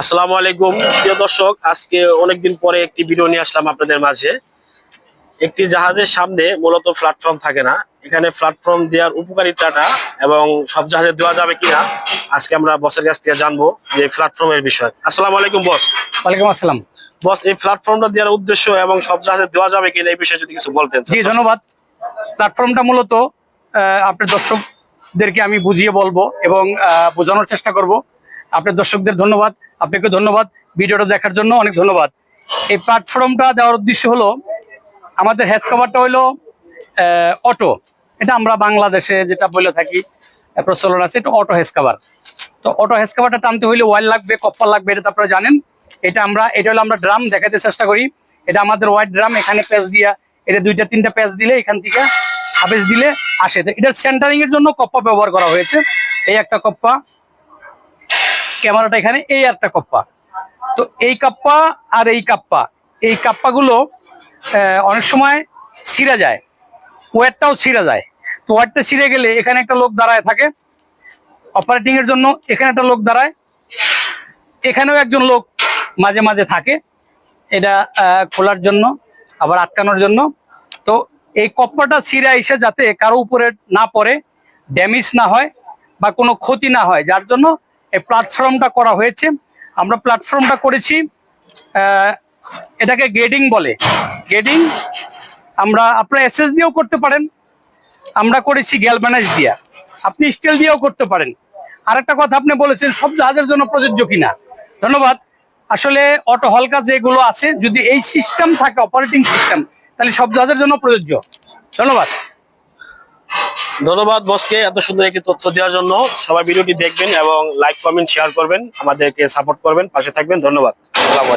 আসসালামু আলাইকুম। প্রিয় দর্শক আজকে অনেকদিন পরে একটি ভিডিও নিয়ে আসলাম আপনাদের মাঝে। একটি জাহাজের সামনে মূলত প্ল্যাটফর্ম থাকে না। এখানে প্ল্যাটফর্ম দেওয়ার উপকারিতাটা এবং সব জাহাজে দেওয়া যাবে কিনা আজকে আমরা বসের কাছ থেকে জানব যে প্ল্যাটফর্মের বিষয়। আসসালামু আলাইকুম বস ওয়ালাইকুম আসসালাম। বস এই প্ল্যাটফর্মটা দেওয়ার উদ্দেশ্য এবং সব জাহাজে দেওয়া যাবে কিনা এই বিষয়ে যদি কিছু বলতেন জি ধন্যবাদ। প্ল্যাটফর্মটা মূলত আহ, আপনার দর্শকদেরকে আমি বুঝিয়ে বলব এবং বোঝানোর চেষ্টা করব। আপনার দর্শকদের ধন্যবাদ। আপনাকে ধন্যবাদ। ভিডিওটা দেখার জন্য অনেক ধন্যবাদ। এই প্ল্যাটফর্মটা দেওয়ার উদ্দেশ্য হলো, আমাদের হেজ কভারটা হলো অটো এটা আমরা বাংলাদেশে যেটা বলে থাকি প্রচলন আছে, এটা অটো হেজ কভার তো অটো হেজ কভারটা টানতে হইলে ওয়াইল লাগবে কপ্পার লাগবে, এটা আপনারা জানেন। এটা আমরা, এটা হলো আমরা ড্রাম দেখাতে চেষ্টা করি। এটা আমাদের হোয়াইট ড্রাম এখানে প্যাচ দিয়া, এটা দুইটা, তিনটা প্যাচ দিলে এখান থেকে হাফেজ দিলে আসে। তো এটার সেন্টারিং এর জন্য কপ্পা ব্যবহার করা হয়েছে। এই একটা কপ্পা ক্যামেরাটা এখানে, এই একটা কপ্পা। তো এই কাপ্পা আর এই কাপ্পা, এই কাপ্পাগুলো অনেক সময় ছিঁড়ে যায়। ওয়ারটাও ছিঁড়ে যায়। তো ওয়ারটা ছিঁড়ে গেলে এখানে একটা লোক দাঁড়ায় থাকে। অপারেটিং এর জন্য এখানে একটা লোক দাঁড়ায়। এখানেও একজন লোক মাঝে মাঝে থাকে। এটা খোলার জন্য, আবার আটকানোর জন্য। তো এই কপ্পাটা ছিঁড়ে এসে যাতে কারও উপরে না পড়ে ড্যামেজ না হয় বা কোনো ক্ষতি না হয়, যার জন্য এই প্ল্যাটফর্মটা করা হয়েছে। আমরা প্ল্যাটফর্মটা করেছি এটাকে গেডিং বলে। গেডিং আমরা, আপনারা এসএস দিয়েও করতে পারেন। আমরা করেছি গ্যালভানাইজ দিয়া আপনি স্টিল দিয়েও করতে পারেন। আর একটা কথা আপনি বলেছেন, সব জাহাজের জন্য প্রযোজ্য কিনা। ধন্যবাদ। আসলে অটো হলকা যেগুলো আছে। যদি এই সিস্টেম থাকে অপারেটিং সিস্টেম তাহলে সব জাহাজের জন্য প্রযোজ্য। ধন্যবাদ। ধন্যবাদ বসকে এত সুন্দর একটি তথ্য দেওয়ার জন্য। সবাই ভিডিওটি দেখবেন এবং লাইক কমেন্ট শেয়ার করবেন। আমাদেরকে সাপোর্ট করবেন। পাশে থাকবেন। ধন্যবাদ।